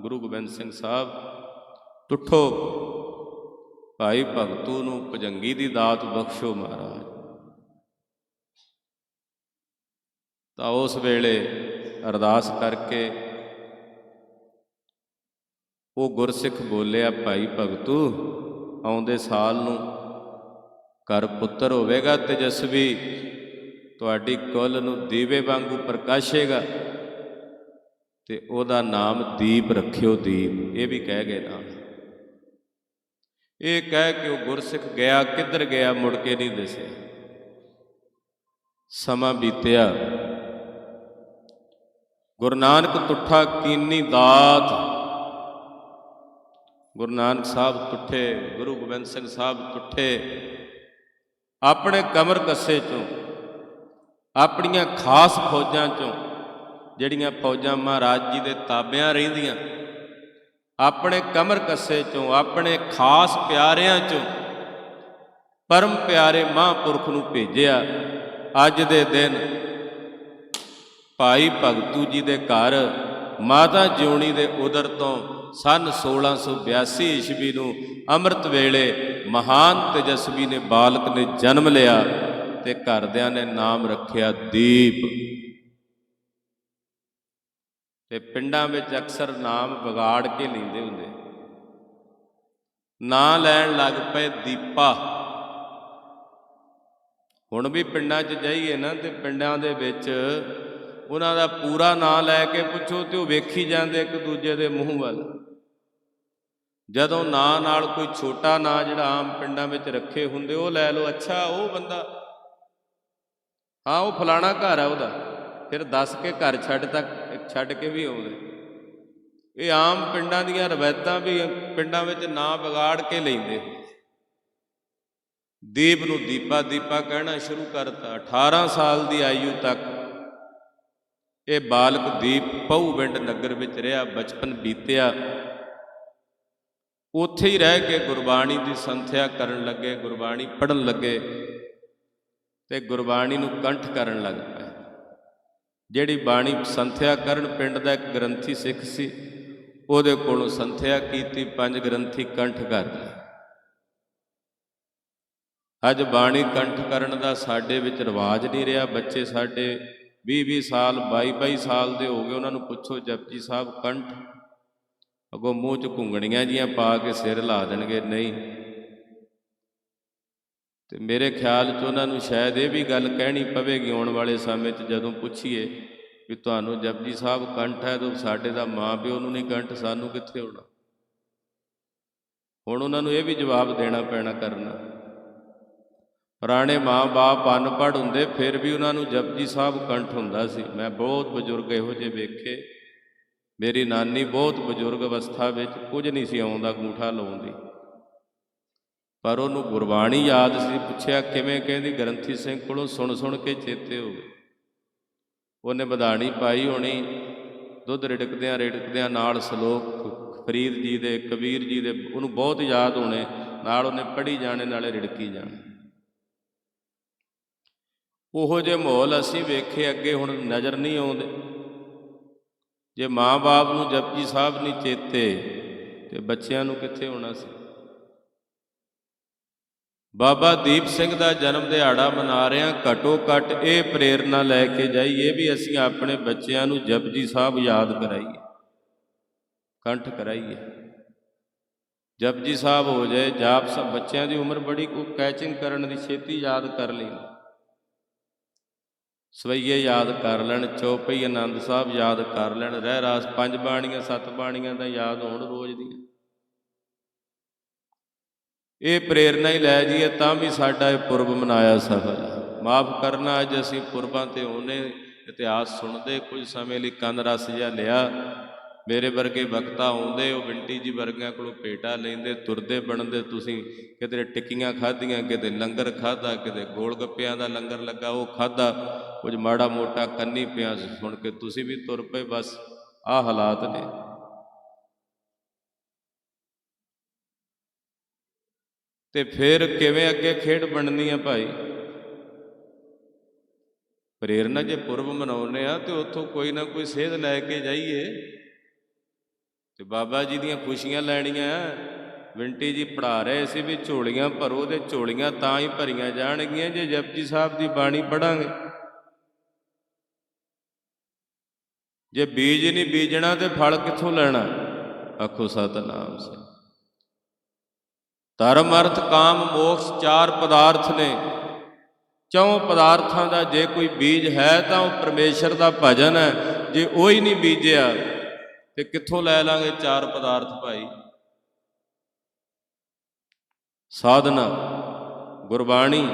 Speaker 1: ਗੁਰੂ ਗੋਬਿੰਦ ਸਿੰਘ ਸਾਹਿਬ ਤੁਠੋ ਭਾਈ ਭਗਤੂ ਨੂੰ ਭਜੰਗੀ ਦੀ ਦਾਤ ਬਖਸ਼ੋ ਮਹਾਰਾਜ। ਤਾਂ ਉਸ ਵੇਲੇ ਅਰਦਾਸ ਕਰਕੇ ਉਹ ਗੁਰਸਿੱਖ ਬੋਲਿਆ, ਭਾਈ ਭਗਤੂ, ਆਉਂਦੇ ਸਾਲ ਨੂੰ ਘਰ ਪੁੱਤਰ ਹੋਵੇਗਾ ਤੇਜਸਵੀ। ਤੁਹਾਡੀ ਕੁੱਲ ਨੂੰ ਦੀਵੇ ਵਾਂਗੂ ਪ੍ਰਕਾਸ਼ੇਗਾ ਤੇ ਉਹਦਾ ਨਾਮ ਦੀਪ ਰੱਖਿਓ ਦੀਪ। ਇਹ ਵੀ ਕਹਿ ਗਏ ਨਾਮ ਇਹ ਕਹਿ ਕੇ ਉਹ ਗੁਰਸਿੱਖ ਗਿਆ, ਕਿੱਧਰ ਗਿਆ ਮੁੜ ਕੇ ਨਹੀਂ ਦਿਸੇ ਸਮਾਂ ਬੀਤਿਆ। ਗੁਰੂ ਨਾਨਕ ਤੁਠਾ ਕੀਨੀ ਦਾਤ। ਗੁਰੂ ਨਾਨਕ ਸਾਹਿਬ ਤੁਠੇ, ਗੁਰੂ ਗੋਬਿੰਦ ਸਿੰਘ ਸਾਹਿਬ ਤੁਠੇ, ਆਪਣੇ ਕਮਰ ਕੱਸੇ ਚੋਂ, ਆਪਣੀਆਂ ਖਾਸ ਫੌਜਾਂ ਚੋਂ, ਜਿਹੜੀਆਂ ਫੌਜਾਂ ਮਹਾਰਾਜ ਜੀ ਦੇ ਤਾਬਿਆਂ ਰਹਿੰਦੀਆਂ, ਆਪਣੇ ਕਮਰ ਕੱਸੇ ਚੋਂ, ਆਪਣੇ ਖਾਸ ਪਿਆਰਿਆਂ ਚੋਂ, ਪਰਮ ਪਿਆਰੇ ਮਹਾਂਪੁਰਖ ਨੂੰ ਭੇਜਿਆ ਅੱਜ ਦੇ ਦਿਨ ਭਾਈ ਭਗਤੂ ਜੀ ਦੇ ਘਰ, ਮਾਤਾ ਜਿਉਣੀ ਦੇ ਉਦਰ ਤੋਂ ਸਨ 1682 ਈਸਵੀ ਨੂੰ ਅੰਮ੍ਰਿਤ ਵੇਲੇ ਮਹਾਨ ਤੇਜਸਵੀ ਨੇ ਬਾਲਕ ਨੇ ਜਨਮ ਲਿਆ ਤੇ ਘਰਦਿਆਂ ਨੇ ਨਾਮ ਰੱਖਿਆ ਦੀਪ। ਤੇ ਪਿੰਡਾਂ ਵਿੱਚ ਅਕਸਰ ਨਾਮ ਵਿਗਾੜ ਕੇ ਲੈਂਦੇ ਹੁੰਦੇ। ਨਾਂ ਲੈਣ ਲੱਗ ਪਏ ਦੀਪਾ। ਹੁਣ ਵੀ ਪਿੰਡਾਂ 'ਚ ਜਾਈਏ ਨਾ ਤੇ ਪਿੰਡਾਂ ਦੇ ਵਿੱਚ ਉਹਨਾਂ ਦਾ ਪੂਰਾ ਨਾਂ ਲੈ ਕੇ ਪੁੱਛੋ ਤੇ ਉਹ ਵੇਖੀ ਜਾਂਦੇ ਇੱਕ ਦੂਜੇ ਦੇ ਮੂੰਹ ਵੱਲ। ਜਦੋਂ ਨਾਂ ਨਾਲ ਕੋਈ ਛੋਟਾ ਨਾਂ ਜਿਹੜਾ ਆਮ ਪਿੰਡਾਂ ਵਿੱਚ ਰੱਖੇ ਹੁੰਦੇ, ਉਹ ਲੈ ਲਓ, ਅੱਛਾ, ਉਹ ਬੰਦਾ, ਹਾਂ, ਉਹ ਫਲਾਣਾ ਘਰ ਆ ਉਹਦਾ, ਫਿਰ ਦੱਸ ਕੇ ਘਰ ਛੱਡ ਤੱਕ, ਛੱਡ ਕੇ ਵੀ ਆਉਂਦੇ। ਇਹ ਆਮ ਪਿੰਡਾਂ ਦੀਆਂ ਰਵਾਇਤਾਂ ਵੀ ਪਿੰਡਾਂ ਵਿੱਚ ਨਾਂ ਵਿਗਾੜ ਕੇ ਲੈਂਦੇ ਦੀਪ ਨੂੰ ਦੀਪਾ ਦੀਪਾ ਕਹਿਣਾ ਸ਼ੁਰੂ ਕਰਤਾ 18 ਸਾਲ ਦੀ ਆਯੂ ਤੱਕ ਇਹ ਬਾਲਕ ਦੀਪ ਪਹੂਵਿੰਡ ਨਗਰ ਵਿੱਚ ਰਿਹਾ, ਬਚਪਨ ਬੀਤਿਆ। ਉੱਥੇ ਹੀ ਰਹਿ ਕੇ ਗੁਰਬਾਣੀ ਦੀ ਸੰਥਿਆ ਕਰਨ ਲੱਗੇ, ਗੁਰਬਾਣੀ ਪੜਨ ਲੱਗੇ ਤੇ ਗੁਰਬਾਣੀ ਨੂੰ ਕੰਠ ਕਰਨ ਲੱਗ ਪਏ। ਜਿਹੜੀ ਬਾਣੀ ਸੰਥਿਆ ਕਰਨ ਪਿੰਡ ਦਾ ਇੱਕ ਗ੍ਰੰਥੀ ਸਿੱਖ ਸੀ, ਉਹਦੇ ਕੋਲੋਂ ਸੰਥਿਆ ਕੀਤੀ, ਪੰਜ ਗ੍ਰੰਥੀ ਕੰਠ ਕਰ ਲਏ। ਅੱਜ ਬਾਣੀ ਕੰਠ ਕਰਨ ਦਾ ਸਾਡੇ ਵਿੱਚ ਰਿਵਾਜ ਨਹੀਂ ਰਿਹਾ, ਬੱਚੇ ਸਾਡੇ 20-20 ਸਾਲ 22-22 ਸਾਲ ਦੇ ਹੋ ਗਏ, ਉਹਨਾਂ ਨੂੰ ਪੁੱਛੋ ਜਪਜੀ ਸਾਹਿਬ, ਕੰਠ ਅਗੋ ਮੂੰਹ 'ਚ ਘੁੰਗਣੀਆਂ ਜੀਆਂ ਪਾ ਕੇ ਸਿਰ ਲਾ ਦੇਣਗੇ, ਨਹੀਂ। ਤੇ ਮੇਰੇ ਖਿਆਲ 'ਚ ਉਹਨਾਂ ਨੂੰ ਸ਼ਾਇਦ ਇਹ ਵੀ ਗੱਲ ਕਹਿਣੀ ਪਵੇਗੀ ਆਉਣ ਵਾਲੇ ਸਮੇਂ 'ਚ ਜਦੋਂ ਪੁੱਛੀਏ ਵੀ ਤੁਹਾਨੂੰ ਜਪਜੀ ਸਾਹਿਬ ਕੰਠ ਹੈ ਤਾਂ ਸਾਡੇ ਦਾ ਮਾਂ ਪਿਓ ਨੂੰ ਨਹੀਂ ਕੰਠ, ਸਾਨੂੰ ਕਿੱਥੇ ਹੋਣਾ? ਹੁਣ ਉਹਨਾਂ ਨੂੰ ਇਹ ਵੀ ਜਵਾਬ ਦੇਣਾ ਪੈਣਾ ਕਰਨਾ। ਪੁਰਾਣੇ ਮਾਂ-ਬਾਪ ਅਨਪੜ੍ਹ ਹੁੰਦੇ, ਫਿਰ ਵੀ ਉਹਨਾਂ ਨੂੰ ਜਪਜੀ ਸਾਹਿਬ ਕੰਠ ਹੁੰਦਾ ਸੀ। ਮੈਂ ਬਹੁਤ ਬਜ਼ੁਰਗ ਇਹੋ ਜਿਹੇ ਵੇਖੇ। ਮੇਰੀ ਨਾਨੀ ਬਹੁਤ ਬਜ਼ੁਰਗ ਅਵਸਥਾ ਵਿੱਚ ਕੁਝ ਨਹੀਂ ਸੀ ਆਉਂਦਾ ਅੰਗੂਠਾ ਲਾਉਂਦੀ ਪਰ ਉਹਨੂੰ ਗੁਰਬਾਣੀ ਯਾਦ ਸੀ। ਪੁੱਛਿਆ, ਕਿਵੇਂ? ਕਹਿੰਦੀ, ਗ੍ਰੰਥੀ ਸਿੰਘ ਕੋਲੋਂ ਸੁਣ ਸੁਣ ਕੇ ਚੇਤੇ ਹੋ ਗਏ। ਉਹਨੇ ਵਧਾਣੀ ਪਾਈ ਹੋਣੀ। ਦੁੱਧ ਰਿੜਕਦਿਆਂ ਰਿੜਕਦਿਆਂ ਨਾਲ ਸ਼ਲੋਕ ਫਰੀਦ ਜੀ ਦੇ, ਕਬੀਰ ਜੀ ਦੇ, ਉਹਨੂੰ ਬਹੁਤ ਯਾਦ ਹੋਣੇ। ਨਾਲ ਉਹਨੇ ਪੜ੍ਹੀ ਜਾਣੇ, ਨਾਲੇ ਰਿੜਕੀ ਜਾਣੇ। ਉਹੋ ਜੇ ਮਾਹੌਲ ਅਸੀਂ ਵੇਖੇ, ਅੱਗੇ ਹੁਣ ਨਜ਼ਰ ਨਹੀਂ ਆਉਂਦੇ। ਜੇ ਮਾਂ-ਬਾਪ ਨੂੰ ਜਪਜੀ ਸਾਹਿਬ ਨਹੀਂ ਚੇਤੇ, ਤੇ ਬੱਚਿਆਂ ਨੂੰ ਕਿੱਥੇ ਹੋਣਾ ਸੀ? ਬਾਬਾ ਦੀਪ ਸਿੰਘ ਦਾ ਜਨਮ ਦਿਹਾੜਾ ਮਨਾ ਰਹੇ ਹਾਂ ਘਟੋ ਘਟ ਇਹ ਪ੍ਰੇਰਣਾ ਲੈ ਕੇ ਜਾਈਏ ਵੀ ਅਸੀਂ ਆਪਣੇ ਬੱਚਿਆਂ ਨੂੰ ਜਪਜੀ ਸਾਹਿਬ ਯਾਦ ਕਰਾਈਏ, ਕੰਠ ਕਰਾਈਏ। ਜਪਜੀ ਸਾਹਿਬ ਹੋ ਜਾਏ ਜਾਪ ਸਭ ਬੱਚਿਆਂ ਦੀ ਉਮਰ ਬੜੀ ਕੋ ਕੈਚਿੰਗ ਕਰਨ ਦੀ ਛੇਤੀ ਯਾਦ ਕਰ ਲਈ। ਸਵਈਏ ਯਾਦ ਕਰ ਲੈਣ ਚੌਪਈ ਆਨੰਦ ਸਾਹਿਬ ਯਾਦ ਕਰ ਲੈਣ, ਰਹਿ ਰਾਸ ਪੰਜ ਬਾਣੀਆਂ, ਸੱਤ ਬਾਣੀਆਂ ਦਾ ਯਾਦ ਹੋਣ ਰੋਜ਼ ਦੀਆਂ। ਇਹ ਪ੍ਰੇਰਣਾ ਹੀ ਲੈ ਜੀਏ, ਤਾਂ ਵੀ ਸਾਡਾ ਇਹ ਪੁਰਬ ਮਨਾਇਆ ਸਫਲ ਮਾਫ ਕਰਨਾ ਅੱਜ ਅਸੀਂ ਪੁਰਬਾਂ ਤੇ ਉਹਨੇ ਇਤਿਹਾਸ ਸੁਣਦੇ, ਕੁਝ ਸਮੇਂ ਲਈ ਕੰਨ ਰਸ ਜਿਹਾ ਲਿਆ। ਮੇਰੇ ਵਰਗੇ ਵਕਤਾ ਆਉਂਦੇ, ਉਹ ਵਿੰਟੀ ਜੀ ਵਰਗਿਆਂ ਕੋਲੋਂ ਪੇਟਾ ਲੈਂਦੇ, ਤੁਰਦੇ ਬਣਦੇ ਤੁਸੀਂ, ਕਿਤੇ ਟਿੱਕੀਆਂ ਖਾਧੀਆਂ, ਕਿਤੇ ਲੰਗਰ ਖਾਧਾ, ਕਿਤੇ ਗੋਲ ਗੱਪਿਆਂ ਦਾ ਲੰਗਰ ਲੱਗਾ, ਉਹ ਖਾਧਾ, ਕੁਝ ਮਾੜਾ ਮੋਟਾ ਕੰਨੀ ਪਿਆ ਸੁਣ ਕੇ ਤੁਸੀਂ ਵੀ ਤੁਰ ਪਏ, ਬਸ ਆਹ ਹਾਲਾਤ ਨੇ। ਤੇ ਫਿਰ ਕਿਵੇਂ ਅੱਗੇ ਖੇਡ ਬਣਨੀ ਆ ਭਾਈ? ਪ੍ਰੇਰਣਾ ਜੇ ਪੁਰਬ ਮਨਾਉਨੇ ਆ, ਤੇ ਉੱਥੋਂ ਕੋਈ ਨਾ ਕੋਈ ਸੇਧ ਲੈ ਕੇ ਜਾਈਏ। ਤੇ ਬਾਬਾ ਜੀ ਦੀਆਂ ਖੁਸ਼ੀਆਂ ਲੈਣੀਆਂ। ਵਿੰਟੀ ਜੀ ਪੜਾ ਰਹੇ ਸੀ ਵੀ ਝੋਲੀਆਂ ਭਰੋ ਤੇ ਝੋਲੀਆਂ ਤਾਂ ਹੀ ਭਰੀਆਂ ਜਾਣਗੀਆਂ ਜੇ ਜਪਜੀ ਸਾਹਿਬ ਦੀ ਬਾਣੀ ਪੜਾਂਗੇ ਜੇ ਬੀਜ ਨਹੀਂ ਬੀਜਣਾ ਤੇ ਫਲ ਕਿੱਥੋਂ ਲੈਣਾ? ਆਖੋ ਸਤਨਾਮ ਸੇ ਧਰਮ ਅਰਥ ਕਾਮ ਮੋਕਸ਼ ਚਾਰ ਪਦਾਰਥ ਨੇ। ਚੌਂ ਪਦਾਰਥਾਂ ਦਾ ਜੇ ਕੋਈ ਬੀਜ ਹੈ ਤਾਂ ਉਹ ਪਰਮੇਸ਼ਰ ਦਾ ਭਜਨ ਹੈ। ਜੇ ਉਹ ਹੀ ਨਹੀਂ ਬੀਜਿਆ ਤੇ ਕਿੱਥੋਂ ਲੈ ਲਾਂਗੇ ਚਾਰ ਪਦਾਰਥ ਭਾਈ? ਸਾਧਨਾ, ਗੁਰਬਾਣੀ।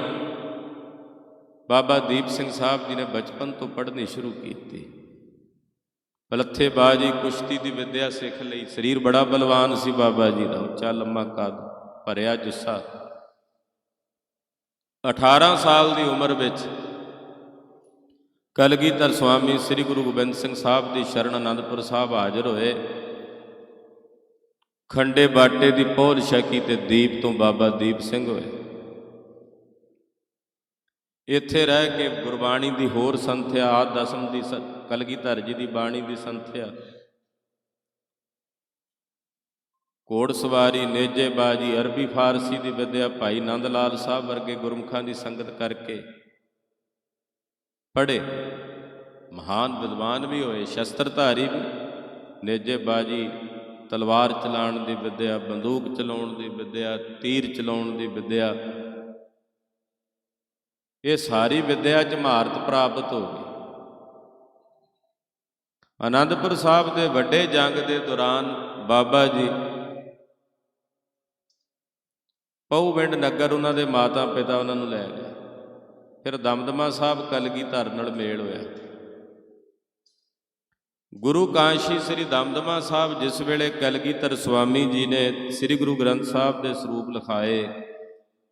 Speaker 1: ਬਾਬਾ ਦੀਪ ਸਿੰਘ ਸਾਹਿਬ ਜੀ ਨੇ ਬਚਪਨ ਤੋਂ ਪੜ੍ਹਨੀ ਸ਼ੁਰੂ ਕੀਤੀ। ਪਲੱਥੇਬਾਜ਼ੀ ਕੁਸ਼ਤੀ ਦੀ ਵਿੱਦਿਆ ਸਿੱਖ ਲਈ। ਸਰੀਰ ਬੜਾ ਬਲਵਾਨ ਸੀ ਬਾਬਾ ਜੀ ਦਾ। ਉੱਚਾ ਲੰਮਾ ਕੱਦ ਭਰਿਆ ਜੁੱਸਾ। 18 ਸਾਲ ਦੀ ਉਮਰ ਵਿੱਚ ਕਲਗੀਧਰ ਸੁਆਮੀ ਸ੍ਰੀ ਗੁਰੂ ਗੋਬਿੰਦ ਸਿੰਘ ਸਾਹਿਬ ਦੀ ਸ਼ਰਨ ਅਨੰਦਪੁਰ ਸਾਹਿਬ ਹਾਜ਼ਰ ਹੋਏ। ਖੰਡੇ ਬਾਟੇ ਦੀ ਪੋਲ ਸ਼ਕੀ ਤੇ ਦੀਪ ਤੋਂ ਬਾਬਾ ਦੀਪ ਸਿੰਘ ਹੋਏ। ਇੱਥੇ ਰਹਿ ਕੇ ਗੁਰਬਾਣੀ ਦੀ ਹੋਰ ਸੰਥਿਆ, ਆਦ ਦਸਮ ਦੀ ਸ- ਕਲਗੀਧਰ ਜੀ ਦੀ ਬਾਣੀ ਦੀ ਸੰਥਿਆ। ਘੋੜ ਸਵਾਰੀ, ਨੇਜੇ ਬਾਜੀ, ਅਰਬੀ ਫਾਰਸੀ ਦੀ ਵਿਦਿਆ ਭਾਈ ਨੰਦ ਲਾਲ ਸਾਹਿਬ ਵਰਗੇ ਗੁਰਮੁਖਾਂ ਦੀ ਸੰਗਤ ਕਰਕੇ ਪੜ੍ਹੇ। ਮਹਾਨ ਵਿਦਵਾਨ ਵੀ ਹੋਏ, ਸ਼ਸਤਰਧਾਰੀ ਵੀ। ਨੇਜੇਬਾਜ਼ੀ, ਤਲਵਾਰ ਚਲਾਉਣ ਦੀ ਵਿਦਿਆ, ਬੰਦੂਕ ਚਲਾਉਣ ਦੀ ਵਿਦਿਆ, ਤੀਰ ਚਲਾਉਣ ਦੀ ਵਿਦਿਆ। ਇਹ ਸਾਰੀ ਵਿਦਿਆ ਚ ਮਹਾਰਤ ਪ੍ਰਾਪਤ ਹੋ ਗਈ। ਆਨੰਦਪੁਰ ਸਾਹਿਬ ਦੇ ਵੱਡੇ ਜੰਗ ਦੇ ਦੌਰਾਨ ਬਾਬਾ ਜੀ ਪਉਵਿੰਡ ਨਗਰ, ਉਹਨਾਂ ਦੇ ਮਾਤਾ ਪਿਤਾ ਉਹਨਾਂ ਨੂੰ ਲੈ ਗਏ। ਫਿਰ ਦਮਦਮਾ ਸਾਹਿਬ ਕਲਗੀ ਧਰ ਨਾਲ ਮੇਲ ਹੋਇਆ। ਗੁਰੂ ਕਾਂਸ਼ੀ ਸ੍ਰੀ ਦਮਦਮਾ ਸਾਹਿਬ ਜਿਸ ਵੇਲੇ ਕਲਗੀਧਰ ਸੁਆਮੀ ਜੀ ਨੇ ਸ੍ਰੀ ਗੁਰੂ ਗ੍ਰੰਥ ਸਾਹਿਬ ਦੇ ਸਰੂਪ ਲਿਖਾਏ,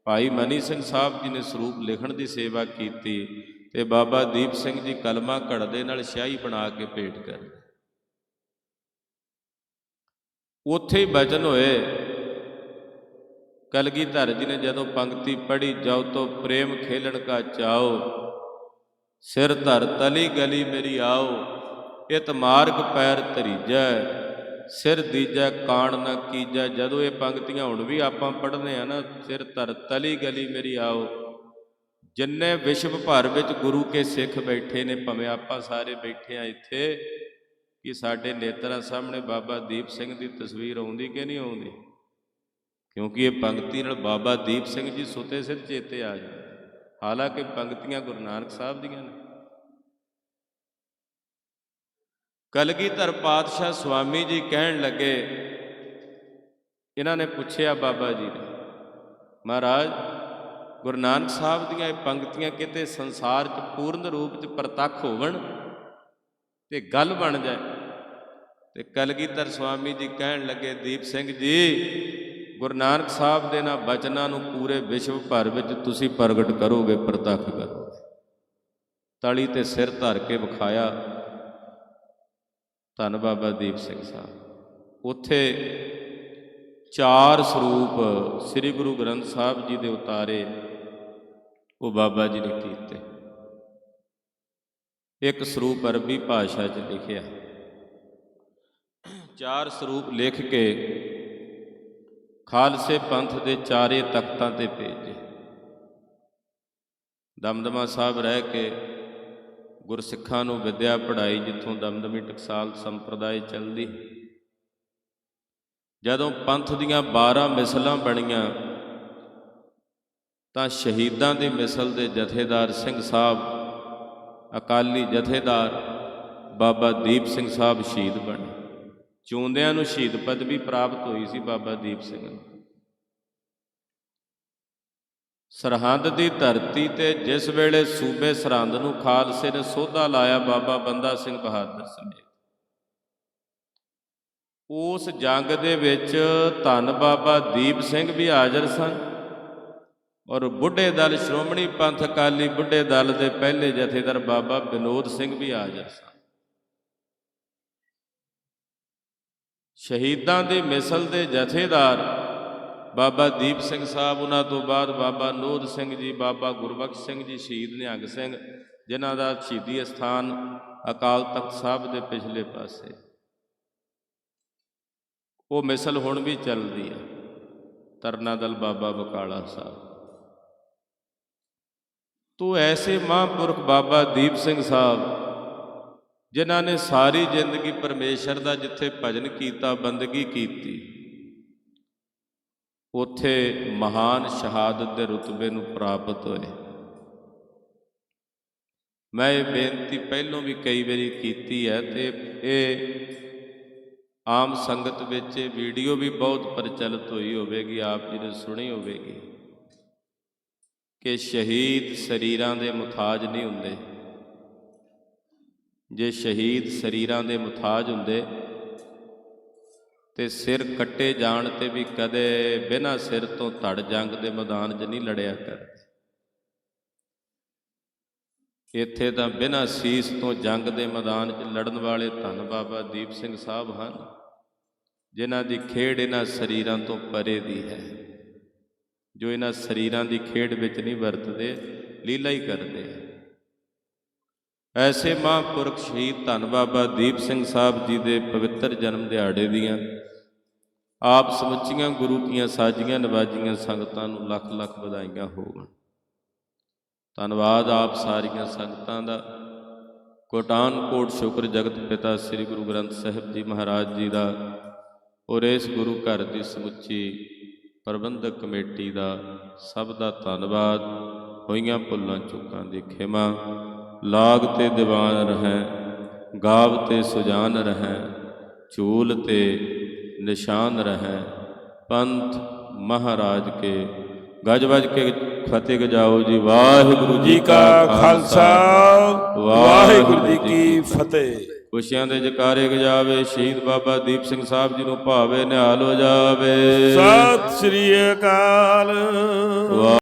Speaker 1: ਭਾਈ ਮਨੀ ਸਿੰਘ ਸਾਹਿਬ ਜੀ ਨੇ ਸਰੂਪ ਲਿਖਣ ਦੀ ਸੇਵਾ ਕੀਤੀ ਤੇ ਬਾਬਾ ਦੀਪ ਸਿੰਘ ਜੀ ਕਲਮਾ ਘੜਦੇ ਨਾਲ ਸਿਆਹੀ ਬਣਾ ਕੇ ਭੇਟ ਕਰ। ਉੱਥੇ ਹੀ ਬਚਨ ਹੋਏ ਕਲਗੀਧਰ ਜੀ ਨੇ ਜਦੋਂ ਪੰਕਤੀ ਪੜ੍ਹੀ ਜਾਉ ਤੋ ਪ੍ਰੇਮ ਖੇਲਣ ਕਾ ਚਾਓ, ਸਿਰ ਧਰ ਤਲੀ ਗਲੀ ਮੇਰੀ ਆਓ, ਇਤ ਮਾਰਗ ਪੈਰ ਧਰੀਜੈ, ਸਿਰ ਦੀਜੈ ਕਾਣ ਨਾ ਕੀਜੈ। ਜਦੋਂ ਇਹ ਪੰਕਤੀਆਂ ਹੁਣ ਵੀ ਆਪਾਂ ਪੜ੍ਹਦੇ ਆ ਨਾ, ਸਿਰ ਧਰ ਤਲੀ ਗਲੀ ਮੇਰੀ ਆਓ, ਜਿੰਨੇ ਵਿਸ਼ਵ ਭਰ ਵਿੱਚ ਗੁਰੂ ਕੇ ਸਿੱਖ ਬੈਠੇ ਨੇ, ਭਵੇਂ ਆਪਾਂ ਸਾਰੇ ਬੈਠੇ ਆ ਇੱਥੇ, ਕਿ ਸਾਡੇ ਨੇਤਰਾਂ ਸਾਹਮਣੇ ਬਾਬਾ ਦੀਪ ਸਿੰਘ ਦੀ ਤਸਵੀਰ ਆਉਂਦੀ ਕਿ ਨਹੀਂ ਆਉਂਦੀ? ਕਿਉਂਕਿ ਇਹ ਪੰਕਤੀ ਨਾਲ ਬਾਬਾ ਦੀਪ ਸਿੰਘ ਜੀ ਸੁਤੇ ਸਿਰ ਚੇਤੇ ਆ ਜਾਂਦੇ ਹਾਲਾਂਕਿ ਪੰਕਤੀਆਂ ਗੁਰੂ ਨਾਨਕ ਸਾਹਿਬ ਦੀਆਂ ਨੇ। ਕਲਗੀਧਰ ਪਾਤਸ਼ਾਹ ਸੁਆਮੀ ਜੀ ਕਹਿਣ ਲੱਗੇ, ਇਹਨਾਂ ਨੇ ਪੁੱਛਿਆ ਬਾਬਾ ਜੀ ਨੇ, ਮਹਾਰਾਜ, ਗੁਰੂ ਨਾਨਕ ਸਾਹਿਬ ਦੀਆਂ ਇਹ ਪੰਕਤੀਆਂ ਕਿਤੇ ਸੰਸਾਰ 'ਚ ਪੂਰਨ ਰੂਪ 'ਚ ਪ੍ਰਤੱਖ ਹੋਵਣ ਤੇ ਗੱਲ ਬਣ ਜਾਏ? ਤੇ ਕਲਗੀਧਰ ਸੁਆਮੀ ਜੀ ਕਹਿਣ ਲੱਗੇ, ਦੀਪ ਸਿੰਘ ਜੀ ਗੁਰੂ ਨਾਨਕ ਸਾਹਿਬ ਦੇ ਨਾ ਬਚਨਾਂ ਨੂੰ ਪੂਰੇ ਵਿਸ਼ਵ ਭਰ ਵਿੱਚ ਤੁਸੀਂ ਪ੍ਰਗਟ ਕਰੋਗੇ, ਪ੍ਰਤੱਖ ਕਰੋਗੇ। ਤਲੀ ਤੇ ਸਿਰ ਧਰ ਕੇ ਵਿਖਾਇਆ ਧੰਨ ਬਾਬਾ ਦੀਪ ਸਿੰਘ ਸਾਹਿਬ। ਉੱਥੇ ਚਾਰ ਸਰੂਪ ਸ੍ਰੀ ਗੁਰੂ ਗ੍ਰੰਥ ਸਾਹਿਬ ਜੀ ਦੇ ਉਤਾਰੇ ਉਹ ਬਾਬਾ ਜੀ ਨੇ ਕੀਤੇ। ਇੱਕ ਸਰੂਪ ਅਰਬੀ ਭਾਸ਼ਾ 'ਚ ਲਿਖਿਆ। ਚਾਰ ਸਰੂਪ ਲਿਖ ਕੇ ਖਾਲਸੇ ਪੰਥ ਦੇ ਚਾਰੇ ਤਖਤਾਂ ਤੇ ਭੇਜੇ। ਦਮਦਮਾ ਸਾਹਿਬ ਰਹਿ ਕੇ ਗੁਰਸਿੱਖਾਂ ਨੂੰ ਵਿਦਿਆ ਪੜ੍ਹਾਈ ਜਿੱਥੋਂ ਦਮਦਮੀ ਟਕਸਾਲ ਸੰਪਰਦਾਇ ਚੱਲਦੀ। ਜਦੋਂ ਪੰਥ ਦੀਆਂ 12 ਮਿਸਲਾਂ ਬਣੀਆਂ, ਤਾਂ ਸ਼ਹੀਦਾਂ ਦੀ ਮਿਸਲ ਦੇ ਜਥੇਦਾਰ ਸਿੰਘ ਸਾਹਿਬ, ਅਕਾਲੀ ਜਥੇਦਾਰ ਬਾਬਾ ਦੀਪ ਸਿੰਘ ਸਾਹਿਬ ਸ਼ਹੀਦ ਬਣੇ। ਚੂੰਦਿਆਂ ਨੂੰ ਸ਼ਹੀਦ ਪਦਵੀ ਪ੍ਰਾਪਤ ਹੋਈ ਸੀ ਬਾਬਾ ਦੀਪ ਸਿੰਘ ਨੂੰ। ਸਰਹੰਦ ਦੀ ਧਰਤੀ ਤੇ ਜਿਸ ਵੇਲੇ ਸੂਬੇ ਸਰਹੰਦ ਨੂੰ ਖਾਲਸੇ ਨੇ ਸੋਧਾ ਲਾਇਆ ਬਾਬਾ ਬੰਦਾ ਸਿੰਘ ਬਹਾਦਰ ਸਮੇਤ ਉਸ ਜੰਗ ਦੇ ਵਿੱਚ ਧੰਨ ਬਾਬਾ ਦੀਪ ਸਿੰਘ ਵੀ ਹਾਜ਼ਰ ਸਨ ਔਰ ਬੁੱਢੇ ਦਲ ਸ਼੍ਰੋਮਣੀ ਪੰਥ ਅਕਾਲੀ ਬੁੱਢੇ ਦਲ ਦੇ ਪਹਿਲੇ ਜਥੇਦਾਰ ਬਾਬਾ ਵਿਨੋਦ ਸਿੰਘ ਵੀ ਹਾਜ਼ਰ ਸਨ। ਸ਼ਹੀਦਾਂ ਦੀ ਮਿਸਲ ਦੇ ਜਥੇਦਾਰ ਬਾਬਾ ਦੀਪ ਸਿੰਘ ਸਾਹਿਬ, ਉਹਨਾਂ ਤੋਂ ਬਾਅਦ ਬਾਬਾ ਨੋਦ ਸਿੰਘ ਜੀ, ਬਾਬਾ ਗੁਰਬਖਸ਼ ਸਿੰਘ ਜੀ, ਸ਼ਹੀਦ ਨਿਹੰਗ ਸਿੰਘ, ਜਿਨ੍ਹਾਂ ਦਾ ਸ਼ਹੀਦੀ ਸਥਾਨ ਅਕਾਲ ਤਖਤ ਸਾਹਿਬ ਦੇ ਪਿਛਲੇ ਪਾਸੇ। ਉਹ ਮਿਸਲ ਹੁਣ ਵੀ ਚੱਲਦੀ ਹੈ ਤਰਨਾ ਦਲ ਬਾਬਾ ਬਕਾਲਾ ਸਾਹਿਬ। ਤੋ ਐਸੇ ਮਹਾਂਪੁਰਖ ਬਾਬਾ ਦੀਪ ਸਿੰਘ ਸਾਹਿਬ ਜਿਨ੍ਹਾਂ ਨੇ ਸਾਰੀ ਜ਼ਿੰਦਗੀ ਪਰਮੇਸ਼ਰ ਦਾ ਜਿੱਥੇ ਭਜਨ ਕੀਤਾ, ਬੰਦਗੀ ਕੀਤੀ, ਉਥੇ ਮਹਾਨ ਸ਼ਹਾਦਤ ਦੇ ਰੁਤਬੇ ਨੂੰ ਪ੍ਰਾਪਤ ਹੋਏ। ਮੈਂ ਇਹ ਬੇਨਤੀ ਪਹਿਲੋਂ ਵੀ ਕਈ ਵਾਰੀ ਕੀਤੀ ਹੈ ਤੇ ਇਹ ਆਮ ਸੰਗਤ ਵਿੱਚ ਇਹ ਵੀਡੀਓ ਵੀ ਬਹੁਤ ਪ੍ਰਚਲਿਤ ਹੋਈ ਹੋਵੇਗੀ, ਆਪ ਜੀ ਨੇ ਸੁਣੀ ਹੋਵੇਗੀ ਕਿ ਸ਼ਹੀਦ ਸਰੀਰਾਂ ਦੇ ਮੁਤਾਜ ਨਹੀਂ ਹੁੰਦੇ। ਜੇ ਸ਼ਹੀਦ ਸਰੀਰਾਂ ਦੇ ਮੁਤਾਜ ਹੁੰਦੇ ਤੇ ਸਿਰ ਕੱਟੇ ਜਾਣ ਤੇ ਵੀ ਕਦੇ ਬਿਨਾਂ ਸਿਰ ਤੋਂ ਧੜ ਜੰਗ ਦੇ ਮੈਦਾਨ 'ਚ ਨਹੀਂ ਲੜਿਆ ਕਰਦੇ। ਇੱਥੇ ਤਾਂ ਬਿਨਾਂ ਸੀਸ ਤੋਂ ਜੰਗ ਦੇ ਮੈਦਾਨ 'ਚ ਲੜਨ ਵਾਲੇ ਧੰਨ ਬਾਬਾ ਦੀਪ ਸਿੰਘ ਸਾਹਿਬ ਹਨ, ਜਿਨ੍ਹਾਂ ਦੀ ਖੇਡ ਇਹਨਾਂ ਸਰੀਰਾਂ ਤੋਂ ਪਰੇ ਦੀ ਹੈ, ਜੋ ਇਹਨਾਂ ਸਰੀਰਾਂ ਦੀ ਖੇਡ ਵਿੱਚ ਨਹੀਂ ਵਰਤਦੇ, ਲੀਲਾ ਹੀ ਕਰਦੇ ਐਸੇ ਮਹਾਂਪੁਰਖ ਸ਼ਹੀਦ ਧੰਨ ਬਾਬਾ ਦੀਪ ਸਿੰਘ ਸਾਹਿਬ ਜੀ ਦੇ ਪਵਿੱਤਰ ਜਨਮ ਦਿਹਾੜੇ ਦੀਆਂ ਆਪ ਸਮੁੱਚੀਆਂ ਗੁਰੂ ਕੀਆਂ ਸਾਜੀਆਂ ਨਵਾਜੀਆਂ ਸੰਗਤਾਂ ਨੂੰ ਲੱਖ ਲੱਖ ਵਧਾਈਆਂ ਹੋਣ ਧੰਨਵਾਦ ਆਪ ਸਾਰੀਆਂ ਸੰਗਤਾਂ ਦਾ। ਕੋਟਾਨ ਕੋਟ ਸ਼ੁਕਰ ਜਗਤ ਪਿਤਾ ਸ੍ਰੀ ਗੁਰੂ ਗ੍ਰੰਥ ਸਾਹਿਬ ਜੀ ਮਹਾਰਾਜ ਜੀ ਦਾ ਔਰ ਇਸ ਗੁਰੂ ਘਰ ਦੀ ਸਮੁੱਚੀ ਪ੍ਰਬੰਧਕ ਕਮੇਟੀ ਦਾ ਸਭ ਦਾ ਧੰਨਵਾਦ। ਹੋਈਆਂ ਭੁੱਲਾਂ ਚੁੱਕਾਂ ਦੀ ਖਿਮਾ। ਲਾਗ ਤੇ ਦੀਵਾਨ ਰਹੈ, ਗਾਵ ਤੇ ਸੁਜਾਨ ਰਹੈ, ਝੂਲ ਤੇ ਨਿਸ਼ਾਨ ਰਹੈ। ਪੰਥ ਮਹਾਰਾਜ ਕੇ, ਗਜ ਵੱਜ ਕੇ ਫਤਿਹ ਗਜਾਓ ਜੀ। ਵਾਹਿਗੁਰੂ
Speaker 2: ਜੀ ਕਾ ਖਾਲਸਾ, ਵਾਹਿਗੁਰੂ ਜੀ ਕੀ ਫਤਿਹ।
Speaker 1: ਖੁਸ਼ੀਆਂ ਦੇ ਜਕਾਰੇ ਗਜਾਵੇ, ਸ਼ਹੀਦ ਬਾਬਾ ਦੀਪ ਸਿੰਘ ਸਾਹਿਬ ਜੀ ਨੂੰ ਭਾਵੇ, ਨਿਹਾਲ ਹੋ ਜਾਵੇ।
Speaker 2: ਸਤਿ ਸ੍ਰੀ ਅਕਾਲ।